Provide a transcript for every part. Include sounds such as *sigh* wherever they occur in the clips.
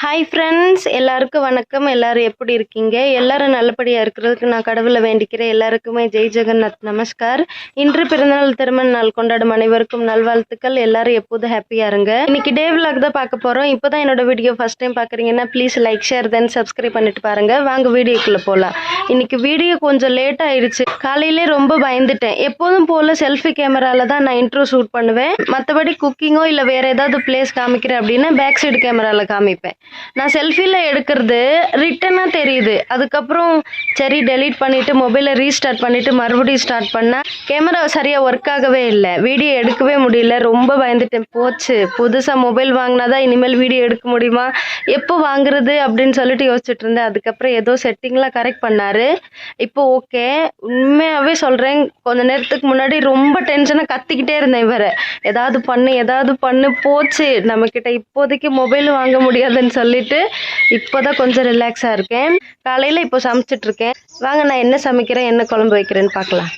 Hi friends எல்லாருக்கும் வணக்கம். எல்லாரும் எப்படி இருக்கீங்க? எல்லாரும் நல்லபடியாக இருக்கிறதுக்கு நான் கடவுளை வேண்டிக்கிறேன். எல்லாருக்குமே ஜெய் ஜெகநாத் நமஸ்கார். இன்று பிறந்தநாள் திருமண நாள் கொண்டாடும் அனைவருக்கும் நல்வாழ்த்துக்கள். எல்லாரும் எப்போதும் ஹாப்பியாக இருங்க. இன்னைக்கு டே விலாக் தான் பார்க்க போகிறோம் இப்போ தான் என்னோட வீடியோ ஃபஸ்ட் டைம் பார்க்குறீங்கன்னா please like share then subscribe பண்ணிட்டு பாருங்க. வாங்க வீடியோக்குள்ளே போகலாம் இன்னைக்கு வீடியோ கொஞ்சம் லேட் ஆயிடுச்சு காலையிலே ரொம்ப பயந்துட்டேன். எப்போதும் போல் செல்ஃபி கேமராவில் தான் நான் இன்ட்ரோ ஷூட் பண்ணுவேன். மற்றபடி குக்கிங்கோ இல்லை வேறு ஏதாவது பிளேஸ் காமிக்கிறேன் அப்படின்னா பேக் சைடு கேமராவில் காமிப்பேன். நான் செல்ஃபியில் எடுக்கிறது ரிட்டனாக தெரியுது. அதுக்கப்புறம் சரி டெலீட் பண்ணிவிட்டு மொபைலை ரீஸ்டார்ட் பண்ணிவிட்டு மறுபடியும் ஸ்டார்ட் பண்ணால் கேமரா சரியாக ஒர்க் ஆகவே இல்லை. வீடியோ எடுக்கவே முடியல. ரொம்ப பயந்துட்டேன். போச்சு. புதுசாக மொபைல் வாங்கினா தான் இனிமேல் வீடியோ எடுக்க முடியுமா? எப்போ வாங்குறது அப்படின்னு சொல்லிட்டு யோசிச்சுட்டு இருந்தேன். அதுக்கப்புறம் ஏதோ செட்டிங்லாம் கரெக்ட் பண்ணார். இப்போ ஓகே உண்மையாகவே சொல்கிறேன் கொஞ்ச நேரத்துக்கு முன்னாடி ரொம்ப டென்ஷனாக கத்திக்கிட்டே இருந்தேன் இவரை. ஏதாவது பண்ணு ஏதாவது பண்ணு போச்சு. நம்மக்கிட்ட இப்போதைக்கு மொபைல் வாங்க முடியாதுன்னு சொல்லிட்டு இப்போதான் கொஞ்சம் ரிலாக்ஸாக இருக்கேன். காலையில் இப்போ சமைச்சிட்டு இருக்கேன் வாங்க நான் என்ன சமைக்கிறேன் என்ன குழம்பு வைக்கிறேன்னு பார்க்கலாம்.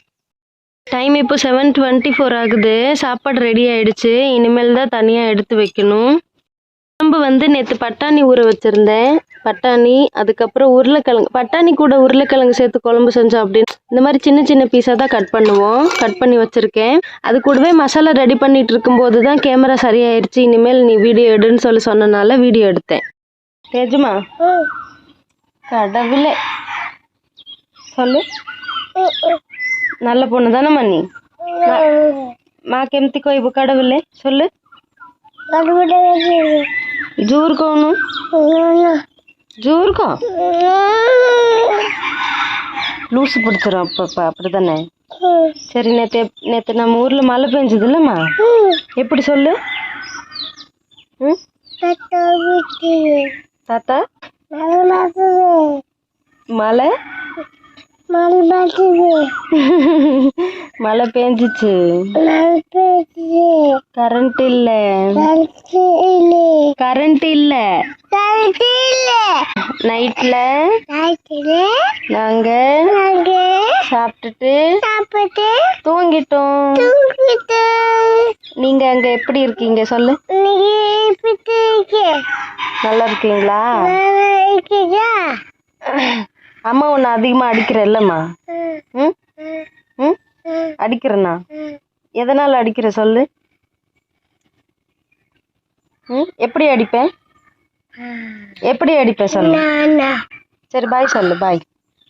டைம் இப்போ செவன் டுவெண்ட்டி ஃபோர் ஆகுது. சாப்பாடு ரெடி ஆயிடுச்சு. இனிமேல் தான் தனியாக எடுத்து வைக்கணும். குழம்பு வந்து நேற்று பட்டாணி ஊற வச்சுருந்தேன். பட்டாணி அதுக்கப்புறம் உருளைக்கிழங்கு. பட்டாணி கூட உருளைக்கிழங்கு சேர்த்து குழம்பு செஞ்சோம் அப்படின்னு இந்த மாதிரி சின்ன சின்ன பீஸாக தான் கட் பண்ணுவோம். கட் பண்ணி வச்சுருக்கேன். அது கூடவே மசாலா ரெடி பண்ணிகிட்டு இருக்கும்போது தான் கேமரா சரியாயிருச்சு. இனிமேல் நீ வீடியோ எடுன்னு சொல்லி சொன்னனால வீடியோ எடுத்தேன். தேஜுமா கடவுளே சொல்லு நல்ல பொண்ணு தானேம்மா நீ మా కెంతి కోయిబు కడవులే సొల్లు జూరుకోను ஜூருக்கோ லூசு பிடிச்சிரும் அப்பப்போ அப்படிதானே சரி நேற்று நேற்று நம்ம ஊரில் மழை பெஞ்சது இல்லைம்மா எப்படி சொல்லு ம் தாத்தா? মালা আসবে மழை? மழை பேஞ்சுது மழை பேஞ்சிச்சு. கரண்ட் இல்ல. கரண்ட் இல்ல. கரண்ட் இல்ல நைட்ல நாங்க சாப்பிட்டுட்டு சாப்பிட்டு தூங்கிட்டோம். நீங்க அங்க எப்படி இருக்கீங்க? சொல்லு. நல்லா இருக்கீங்களா அம்மா உன்னை அதிகமாக அடிக்கிற இல்லைம்மா ம்? ம்? அடிக்கிறண்ணா. எதனால் அடிக்கிற சொல்லு. ம்? எப்படி அடிப்பேன்? எப்படி அடிப்பேன் சொல்லு. சரி பாய் சொல்லு பாய்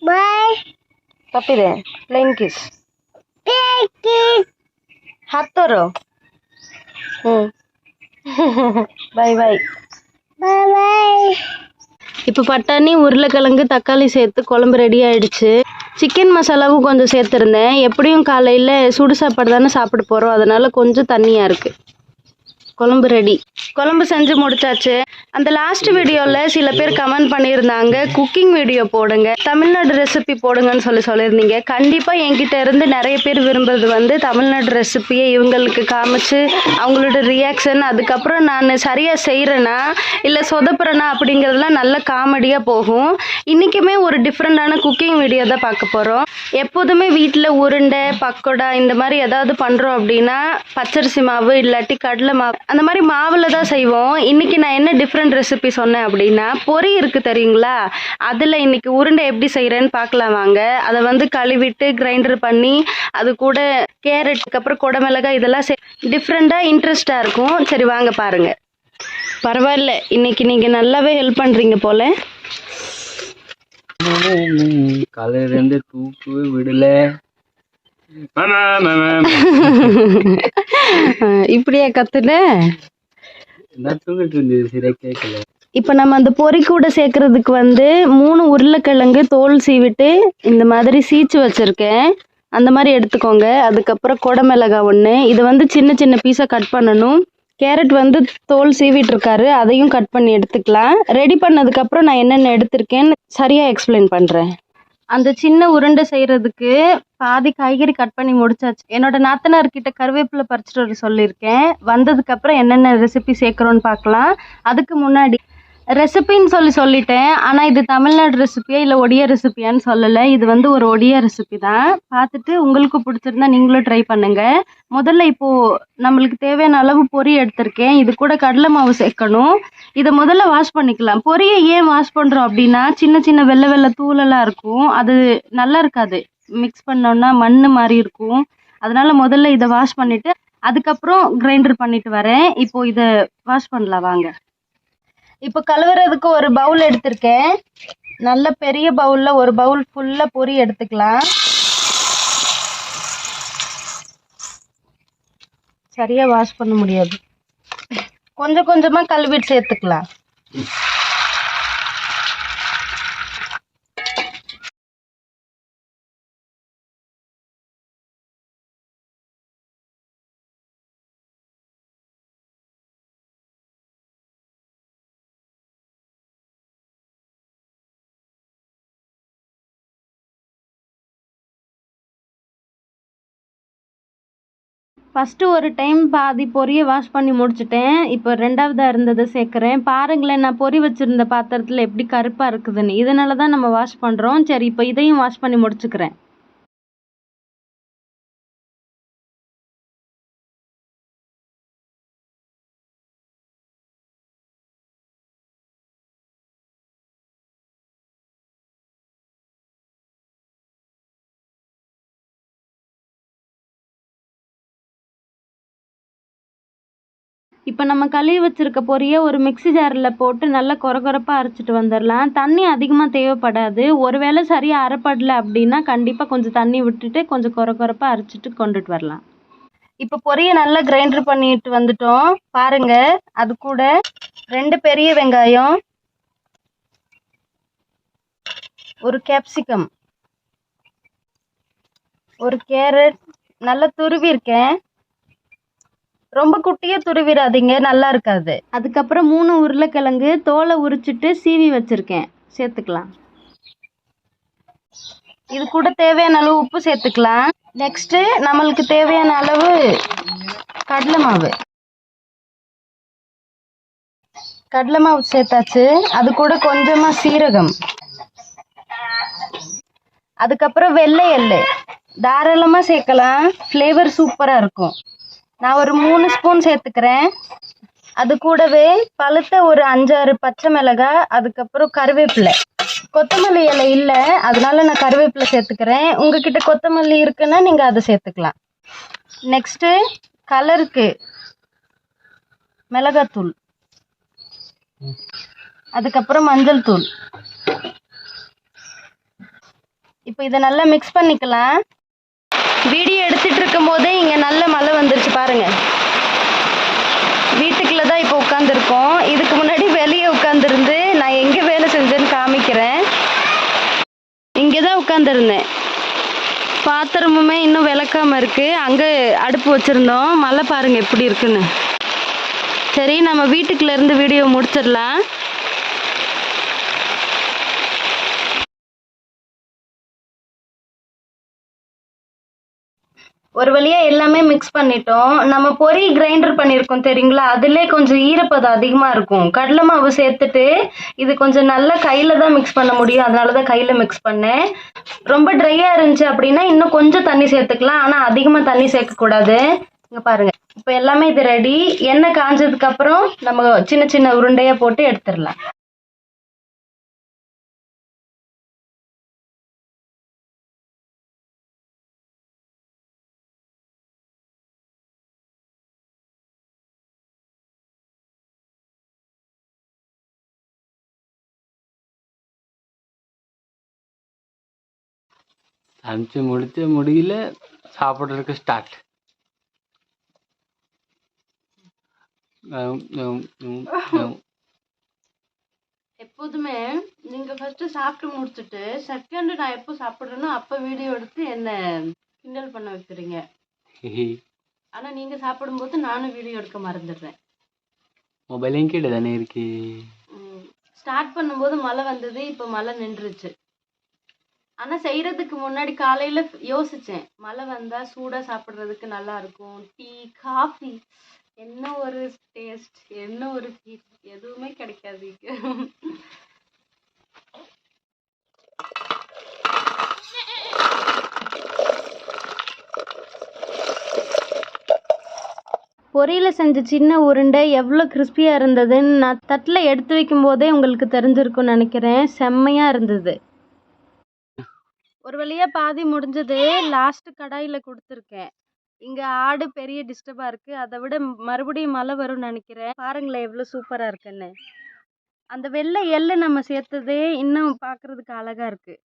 பாய் தப்பிதே. பிளைன் கிஸ் ହାତର ବାଇ ବାଇ இப்போ பட்டாணி உருளைக்கிழங்கு தக்காளி சேர்த்து குழம்பு ரெடி ஆயிடுச்சு. சிக்கன் மசாலாவும் கொஞ்சம் சேர்த்துருந்தேன். எப்படியும் காலையில் சுடு சாப்பாடு தானே சாப்பிட போகிறோம் அதனால கொஞ்சம் தண்ணியாக இருக்குது குழம்பு ரெடி குழம்பு செஞ்சு முடிச்சாச்சு. அந்த லாஸ்ட் வீடியோவில் சில பேர் கமெண்ட் பண்ணியிருந்தாங்க. குக்கிங் வீடியோ போடுங்க தமிழ்நாடு ரெசிபி போடுங்கன்னு சொல்லி சொல்லியிருந்தீங்க. கண்டிப்பாக என்கிட்ட இருந்து நிறைய பேர் விரும்புறது வந்து தமிழ்நாடு ரெசிபியை இவங்களுக்கு காமிச்சு அவங்களோட ரியாக்ஷன் அதுக்கப்புறம் நான் சரியாக செய்கிறேனா இல்லை சொதப்புறேனா அப்படிங்கிறதுலாம் நல்ல காமெடியாக போகும். இன்றைக்குமே ஒரு டிஃப்ரெண்ட்டான குக்கிங் வீடியோ தான் பார்க்க போகிறோம் எப்போதுமே வீட்டில் உருண்டை பக்கோடா இந்த மாதிரி ஏதாவது பண்ணுறோம் அப்படின்னா பச்சரிசி மாவு இல்லாட்டி கடலை மாவு அந்த மாதிரி மாவில் தான் செய்வோம். இன்னைக்கு நான் என்ன டிஃப்ரெண்ட் ரெசிபி சொன்னேன் அப்படின்னா பொரி இருக்குது தெரியுங்களா? அதில் இன்னைக்கு உருண்டை எப்படி செய்கிறேன்னு பார்க்கலாம் வாங்க. அதை வந்து கழுவிட்டு கிரைண்டர் பண்ணி அது கூட கேரட்டுக்கு அப்புறம் குடமிளகாய் இதெல்லாம் சே டிஃப்ரெண்ட்டாக இன்ட்ரெஸ்டாக இருக்கும். சரி வாங்க பாருங்க. பரவாயில்ல. இன்னைக்கு நீங்கள் நல்லாவே ஹெல்ப் பண்ணுறீங்க போல. காலையில இருந்து தூக்கவே விடல. *laughs* இப்படியா கேட்கல இப்போ நம்ம அந்த பொரி கூட சேர்க்கறதுக்கு வந்து மூணு உருளைக்கிழங்கு தோல் சீவிட்டு இந்த மாதிரி சீச்சு வச்சுருக்கேன். அந்த மாதிரி எடுத்துக்கோங்க. அதுக்கப்புறம் குடமிளகாய் ஒன்று இதை வந்து சின்ன சின்ன பீஸாக கட் பண்ணணும். கேரட் வந்து தோல் சீவிட்டு இருக்காரு. அதையும் கட் பண்ணி எடுத்துக்கலாம். ரெடி பண்ணதுக்கப்புறம் நான் என்னென்ன எடுத்திருக்கேன்னு சரியாக எக்ஸ்பிளைன் பண்ணுறேன் அந்த சின்ன உருண்டை செய்கிறதுக்கு பாதி காய்கறி கட் பண்ணி முடிச்சாச்சு. என்னோட நாத்தனார் கிட்ட கருவேப்பிலை பறிச்சுட்டு வர சொல்லியிருக்கேன். வந்ததுக்கப்புறம் என்னென்ன ரெசிபி சேர்க்குறோன்னு பார்க்கலாம். அதுக்கு முன்னாடி ரெசிபின்னு சொல்லி சொல்லிட்டேன். ஆனால் இது தமிழ்நாடு ரெசிபியா இல்லை ஒடியா ரெசிபியான்னு சொல்லலை. இது வந்து ஒரு ஒடியா ரெசிபி தான். பார்த்துட்டு உங்களுக்கு பிடிச்சிருந்தா நீங்களும் ட்ரை பண்ணுங்க. முதல்ல இப்போ நம்மளுக்கு தேவையான அளவு பொரி எடுத்திருக்கேன். இது கூட கடலை மாவு சேர்க்கணும். இதை முதல்ல வாஷ் பண்ணிக்கலாம். பொரியை ஏன் வாஷ் பண்ணுறோம் அப்படின்னா சின்ன சின்ன வெள்ளை வெள்ளை தூளெல்லாம் இருக்கும். அது நல்லா இருக்காது. மிக்ஸ் பண்ணோன்னா மண் மாதிரி இருக்கும். அதனால முதல்ல இதை வாஷ் பண்ணிட்டு அதுக்கப்புறம் கிரைண்டர் பண்ணிட்டு வரேன். இப்போ இதை வாஷ் பண்ணலாம். வாங்க. இப்போ கழுவுறதுக்கு ஒரு பவுல் எடுத்திருக்கேன். நல்ல பெரிய பவுல்ல ஒரு பவுல் ஃபுல்லா பொரி எடுத்துக்கலாம். சரியா வாஷ் பண்ண முடியாது. கொஞ்சம் கொஞ்சமா கழுவிட்டு சேர்த்துக்கலாம். ஃபஸ்ட்டு ஒரு டைம் பாதி பொரியை வாஷ் பண்ணி முடிச்சிட்டேன். இப்போ ரெண்டாவதாக இருந்ததை சேர்க்குறேன். பாருங்களேன் நான் பொரி வச்சுருந்த பாத்திரத்தில் எப்படி கருப்பாக இருக்குதுன்னு. இதனால தான் நம்ம வாஷ் பண்ணுறோம் சரி இப்போ இதையும் வாஷ் பண்ணி முடிச்சுக்கிறேன். இப்போ நம்ம கழுவி வச்சுருக்க பொரியை ஒரு மிக்ஸி ஜாரில் போட்டு நல்லா கொரகொரப்பாக அரைச்சிட்டு வந்துடலாம். தண்ணி அதிகமாக தேவைப்படாது. ஒருவேளை சரியாக அரைப்படலை அப்படின்னா கண்டிப்பாக கொஞ்சம் தண்ணி விட்டுட்டு கொஞ்சம் கொரகொரப்பாக அரைச்சிட்டு கொண்டுட்டு வரலாம். இப்போ பொரியை நல்லா கிரைண்டர் பண்ணிட்டு வந்துட்டோம். பாருங்கள் அது கூட ரெண்டு பெரிய வெங்காயம் ஒரு கேப்சிகம் ஒரு கேரட் நல்லா துருவி இருக்கேன். ரொம்ப குட்டியா துருவிடாதீங்க நல்லா இருக்காது. அதுக்கப்புறம் மூணு உருளைக்கிழங்கு தோலை உரிச்சிட்டு சீவி வச்சிருக்கேன். சேர்த்துக்கலாம். இது கூட தேவையான அளவு உப்பு சேர்த்துக்கலாம். நெக்ஸ்ட் நம்மளுக்கு தேவையான அளவு கடலை மாவு. கடலை மாவு சேர்த்தாச்சு. அது கூட கொஞ்சமா சீரகம். அதுக்கப்புறம் வெள்ளை எள்ளு. தாராளமாக சேர்க்கலாம். ஃப்ளேவர் சூப்பராக இருக்கும். நான் ஒரு மூணு ஸ்பூன் சேர்த்துக்கிறேன். அது கூடவே பழுத்த ஒரு அஞ்சாறு பச்சை மிளகாய் அதுக்கப்புறம் கருவேப்பிலை. கொத்தமல்லி இலை இல்லை அதனால நான் கருவேப்பிலை சேர்த்துக்கிறேன். உங்ககிட்ட கொத்தமல்லி இருக்குன்னா நீங்கள் அதை சேர்த்துக்கலாம். நெக்ஸ்ட்டு கலருக்கு மிளகாத்தூள். அதுக்கப்புறம் மஞ்சள் தூள். இப்போ இதை நல்லா மிக்ஸ் பண்ணிக்கலாம். வீடியோ எடுத்துட்டு இருக்கும் போதே இங்க நல்ல மழை வந்துருச்சு பாருங்க. வீட்டுக்குள்ள தான் இப்போ உட்காந்துருக்கோம் இதுக்கு முன்னாடி வெளியே உட்காந்துருந்து நான் எங்க வேலை செஞ்சேன்னு காமிக்கிறேன். இங்கே தான் உட்காந்துருந்தேன் பாத்திரமுமே இன்னும் விளக்காம இருக்கு. அங்க அடுப்பு வச்சிருந்தோம். மழை பாருங்க எப்படி இருக்குன்னு. சரி நம்ம வீட்டுக்குள்ள இருந்து வீடியோ முடிச்சிடலாம். ஒரு வழியா எல்லாமே மிக்ஸ் பண்ணிட்டோம். நம்ம பொரி கிரைண்டர் பண்ணியிருக்கோம் தெரியுங்களா? அதுலேயே கொஞ்சம் ஈரப்பதம் அதிகமாக இருக்கும். கடலை மாவு சேர்த்துட்டு இது கொஞ்சம் நல்லா கையில் தான் மிக்ஸ் பண்ண முடியும். அதனால தான் கையில் மிக்ஸ் பண்ணேன். ரொம்ப ட்ரையாக இருந்துச்சு அப்படின்னா இன்னும் கொஞ்சம் தண்ணி சேர்த்துக்கலாம். ஆனால் அதிகமாக தண்ணி சேர்க்கக்கூடாது. இங்கே பாருங்க. இப்போ எல்லாமே இது ரெடி எண்ணெய் காஞ்சதுக்கு அப்புறம் நம்ம சின்ன சின்ன உருண்டையாக போட்டு எடுத்துடலாம். சமைச்சு முடிச்சு முடியல சாப்பிட்றதுக்கு ஸ்டார்ட் எப்போதுமே நீங்க ஃபர்ஸ்ட் சாப்பிட்டு முடிச்சுட்டு செகண்ட் நான் எப்போ சாப்பிட்றேனோ அப்போ வீடியோ எடுத்து என்ன கிண்டல் பண்ண வைக்கிறீங்க? ஆனா நீங்க சாப்பிடும்போது நானும் வீடியோ எடுக்க மறந்துடுறேன். மொபைல் என்கிட்ட தானே இருக்கு? ஸ்டார்ட் பண்ணும்போது மழை வந்தது இப்போ மழை நின்றுச்சு. ஆனால் செய்கிறதுக்கு முன்னாடி காலையில் யோசித்தேன் மழை வந்தால் சூடாக சாப்பிட்றதுக்கு நல்லா இருக்கும். Tea coffee. என்ன ஒரு டேஸ்ட் என்ன ஒரு ஃபீல் எதுவுமே கிடைக்காது இங்க. பொரியில் செஞ்ச சின்ன உருண்டை எவ்வளோ கிறிஸ்பியாக இருந்ததுன்னு நான் தட்டில் எடுத்து வைக்கும் போதே உங்களுக்கு தெரிஞ்சிருக்கும்னு நினைக்கிறேன். செம்மையாக இருந்தது. ஒரு வழியாக பாதி முடிஞ்சது லாஸ்ட்டு கடாயில் கொடுத்துருக்கேன். இங்கே ஆடு பெரிய டிஸ்டர்பாக இருக்குது அதை விட மறுபடியும் மழை வரும்னு நினைக்கிறேன். பாருங்களேன் எவ்வளோ சூப்பராக இருக்குன்னு. அந்த வெள்ளை எள்ளு நம்ம சேர்த்ததே இன்னும் பார்க்குறதுக்கு அழகாக இருக்குது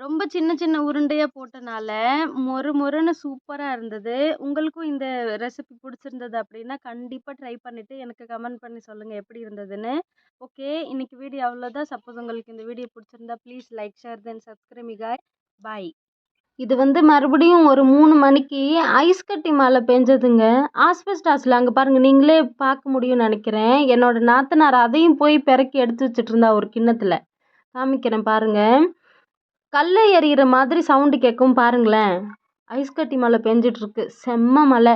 ரொம்ப சின்ன சின்ன உருண்டையாக போட்டனால மொறு மொறுன்னு சூப்பராக இருந்தது. உங்களுக்கும் இந்த ரெசிபி பிடிச்சிருந்தது அப்படின்னா கண்டிப்பாக ட்ரை பண்ணிவிட்டு எனக்கு கமெண்ட் பண்ணி சொல்லுங்கள் எப்படி இருந்ததுன்னு. ஓகே இன்றைக்கி வீடியோ அவ்வளோதான் சப்போஸ் உங்களுக்கு இந்த வீடியோ பிடிச்சிருந்தா please like share then subscribe மிகாய் bye இது வந்து மறுபடியும் ஒரு மூணு மணிக்கு ஐஸ் கட்டி மழை பெஞ்சதுங்க. ஆஸ்பெஸ்டாஸில் அங்கே பாருங்கள் நீங்களே பார்க்க முடியும்னு நினைக்கிறேன். என்னோட நாத்தனார் அதையும் போய் பிறக்கி எடுத்து வச்சுட்டு இருந்தா ஒரு கிண்ணத்தில். காமிக்கிறேன் பாருங்கள் கல்லை எறிகிற மாதிரி சவுண்டு கேட்கும் பாருங்களேன். ஐஸ் கட்டி மழை பெஞ்சிட்ருக்கு செம்ம மழை.